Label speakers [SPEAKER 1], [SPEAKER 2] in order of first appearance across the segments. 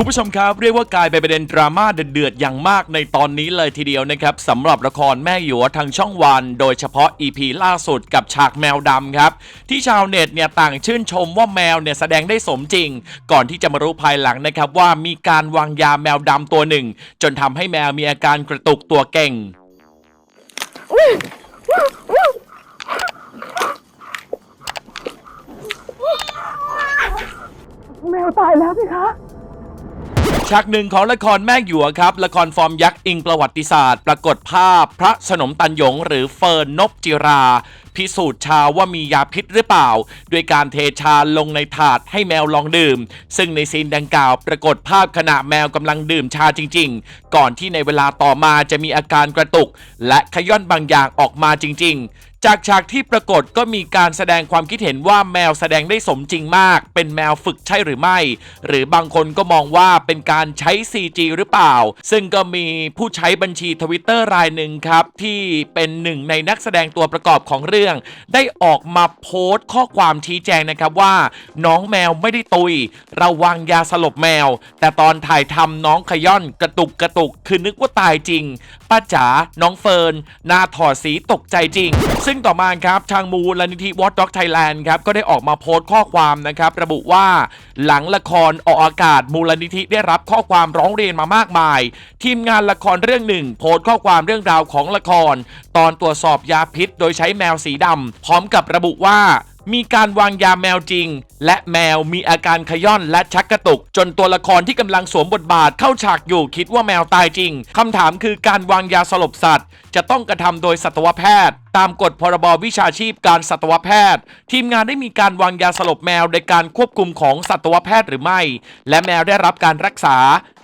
[SPEAKER 1] คุณผู้ชมครับเรียกว่ากลายเป็นประเด็นดราม่าเดือดๆอย่างมากในตอนนี้เลยทีเดียวนะครับสำหรับละครแม่หยวทางช่องวัน โดยเฉพาะ EP ล่าสุดกับฉากแมวดำครับ ที่ชาวเน็ตเนี่ยต่างชื่นชมว่าแมวเนี่ยแสดงได้สมจริง ก่อนที่จะมารู้ภายหลังนะครับว่ามีการวางยาแมวดำตัวหนึ่ง จนทำให้แมวมีอาการกระตุกตัวเก่ง
[SPEAKER 2] แมวตายแล้วพี่คะ
[SPEAKER 1] ฉากหนึ่งของละครแม่หยวครับ ละครฟอร์มยักษ์อิงประวัติศาสตร์ ปรากฏภาพพระสนมตันหยง หรือเฟิร์นนบจิรา พิสูจน์ชาว่ามียาพิษหรือเปล่า ด้วยการเทชาลงในถาดให้แมวลองดื่ม ซึ่งในซีนดังกล่าว ปรากฏภาพขณะแมวกำลังดื่มชาจริง ๆ ก่อนที่ในเวลาต่อมาจะมีอาการกระตุก และขย้อนบางอย่างออกมาจริง ๆ จากฉากที่ปรากฏก็มีการแสดงความคิดเห็นว่าแมวแสดงได้สมจริงมาก เป็นแมวฝึกใช่หรือไม่ หรือบางคนก็มองว่าเป็นการใช้ CG หรือเปล่า ซึ่งก็มีผู้ใช้บัญชีทวิตเตอร์รายหนึ่งครับ ที่เป็นหนึ่งในนักแสดงตัวประกอบของเรื่อง ได้ออกมาโพสต์ข้อความชี้แจงนะครับว่า น้องแมวไม่ได้ตุยระวังยาสลบแมว แต่ตอนถ่ายทำน้องขย่อนกระตุกกระตุกคือนึกว่าตายจริงป้าจ๋าน้องเฟิร์นหน้าถอดสีตกใจจริงซึ่งต่อมาครับทางมูลนิธิวอตด็อกไทยแลนด์ครับก็ได้ออกมาโพสต์ข้อความนะครับ ระบุว่าหลังละครออกอากาศมูลนิธิได้รับข้อความร้องเรียนมามากมาย ทีมงานละครเรื่องหนึ่ง โพสต์ข้อความเรื่องราวของละคร ตอนตรวจสอบยาพิษ โดยใช้แมวสีดำพร้อมกับระบุว่ามีการวางยาแมวจริง และแมวมีอาการขย่อนและชักกระตุก จนตัวละครที่กำลังสวมบทบาทเข้าฉากอยู่คิดว่าแมวตายจริงคำถามคือการวางยาสลบสัตว์ จะต้องกระทำโดยสัตวแพทย์ ตามกฎพรบวิชาชีพการสัตวแพทย์ ทีมงานได้มีการวางยาสลบแมวในการควบคุมของสัตวแพทย์หรือไม่ และแมวได้รับการรักษา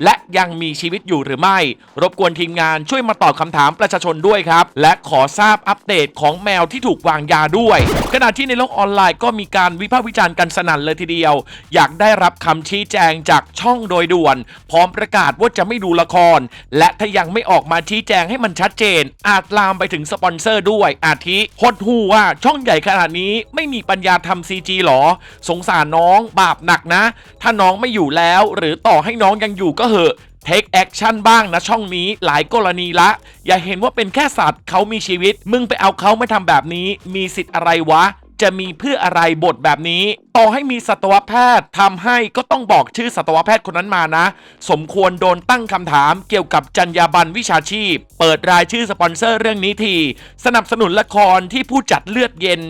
[SPEAKER 1] และยังมีชีวิตอยู่หรือไม่ รบกวนทีมงานช่วยมาตอบคำถามประชาชนด้วยครับ และขอทราบอัปเดตของแมวที่ถูกวางยาด้วย ขณะที่ในโลกออนไลน์ก็มีการวิพากษ์วิจารณ์กันสนั่นเลยทีเดียว อยากได้รับคำชี้แจงจากช่องโดยด่วน พร้อมประกาศว่าจะไม่ดูละคร และถ้ายังไม่ออกมาชี้แจงให้มันชัดเจน อาจลามไปถึงสปอนเซอร์ด้วยอาทิหดหูว่าช่องใหญ่ขนาดนี้ไม่มีปัญญาทำซีจีหรอ สงสารน้องบาปหนักนะ ถ้าน้องไม่อยู่แล้ว หรือต่อให้น้องยังอยู่ก็เหอะเทคแอคชั่นบ้างนะช่องนี้หลายกรณีละ อย่าเห็นว่าเป็นแค่สัตว์เขามีชีวิต มึงไปเอาเขามาทำแบบนี้ มีสิทธิ์อะไรวะ จะมีเพื่ออะไรบทแบบนี้ ต่อให้มีสัตวแพทย์ทำให้ก็ต้องบอกชื่อสัตวแพทย์คนนั้นมานะ สมควรโดนตั้งคำถามเกี่ยวกับจรรยาบรรณวิชาชีพ เปิดรายชื่อสปอนเซอร์เรื่องนี้ที สนับสนุนละครที่ผู้จัดเลือดเย็น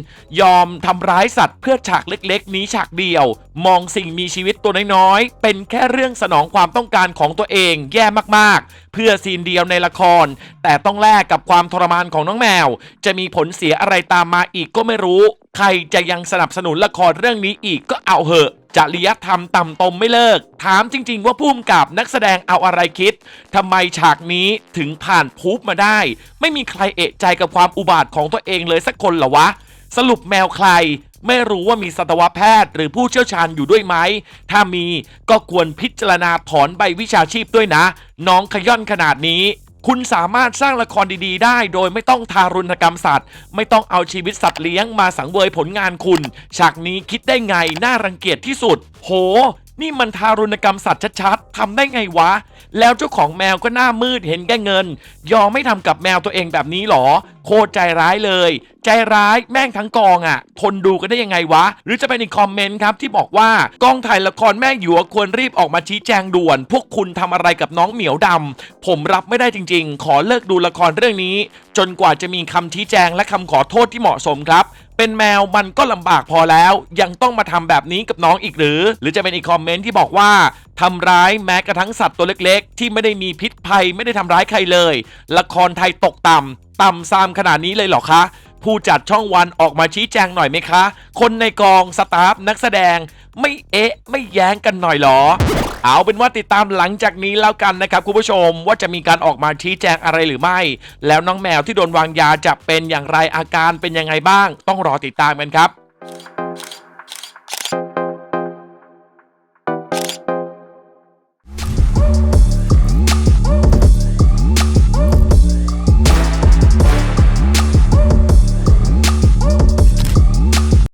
[SPEAKER 1] ยอมทำร้ายสัตว์เพื่อฉากเล็กๆ นี้ฉากเดียว มองสิ่งมีชีวิตตัวน้อยๆ เป็นแค่เรื่องสนองความต้องการของตัวเองแย่มากๆ เพื่อซีนเดียวในละคร แต่ต้องแลกกับความทรมานของน้องแมว จะมีผลเสียอะไรตามมาอีกก็ไม่รู้ ใครจะยังสนับสนุนละครเรื่องนี้อีกก็เอาเหอะจริยธรรมต่ำตมไม่เลิก ถามจริง ๆ ว่าพุ่มกับนักแสดงเอาอะไรคิดทำไมฉากนี้ถึงผ่านพูบมาได้ ไม่มีใครเอะใจกับความอุบาทของตัวเองเลยสักคนเหรอวะ สรุปแมวใคร ไม่รู้ว่ามีสัตวแพทย์หรือผู้เชี่ยวชาญอยู่ด้วยไหม ถ้ามีก็ควรพิจารณาถอนใบวิชาชีพด้วยนะ น้องขย่อนขนาดนี้ คุณสามารถสร้างละครดีๆ ได้ โดยไม่ต้องทารุณกรรมสัตว์ ไม่ต้องเอาชีวิตสัตว์เลี้ยงมาสังเวยผลงานคุณ ฉากนี้คิดได้ไงน่ารังเกียจที่สุด โห นี่มันทารุณกรรมสัตว์ชัดๆทำได้ไงวะ แล้วเจ้าของแมวก็หน้ามืดเห็นแก่เงิน ยอมไม่ทำกับแมวตัวเองแบบนี้หรอ โคตรใจร้ายเลย ใจร้ายแม่งทั้งกองอะ่ะ ทนดูกันได้ยังไงวะ หรือจะเป็นอีกคอมเมนต์ครับที่บอกว่ากองถ่ายละครแม่หยวควรรีบออกมาชี้แจงด่วน พวกคุณทำอะไรกับน้องเหมียวดำผมรับไม่ได้จริง ๆ ขอเลิกดูละครเรื่องนี้ จนกว่าจะมีคำชี้แจงและคำขอโทษที่เหมาะสมครับ เป็นแมวมันก็ลำบากพอแล้ว ยังต้องมาทำแบบนี้กับน้องอีกหรือ หรือจะเป็นอีกคอมเมนต์ที่บอกว่าทำร้ายแม้กระทั่งสัตว์ตัวเล็กๆ ที่ไม่ได้มีพิษภัยไม่ได้ทำร้ายใครเลย ละครไทยตกต่ำต่ำซามขนาดนี้เลยเหรอคะ ผู้จัดช่องวันออกมาชี้แจงหน่อยไหมคะ คนในกองสตาฟนักแสดง ไม่เอ๊ะ ไม่แย้งกันหน่อยหรอ เอาเป็นว่าติดตามหลังจากนี้แล้วกันนะครับคุณผู้ชมว่าจะมีการออกมาชี้แจงอะไรหรือไม่ แล้วน้องแมวที่โดนวางยาจะเป็นอย่างไรอาการเป็นยังไงบ้าง ต้องรอติดตามกันครับ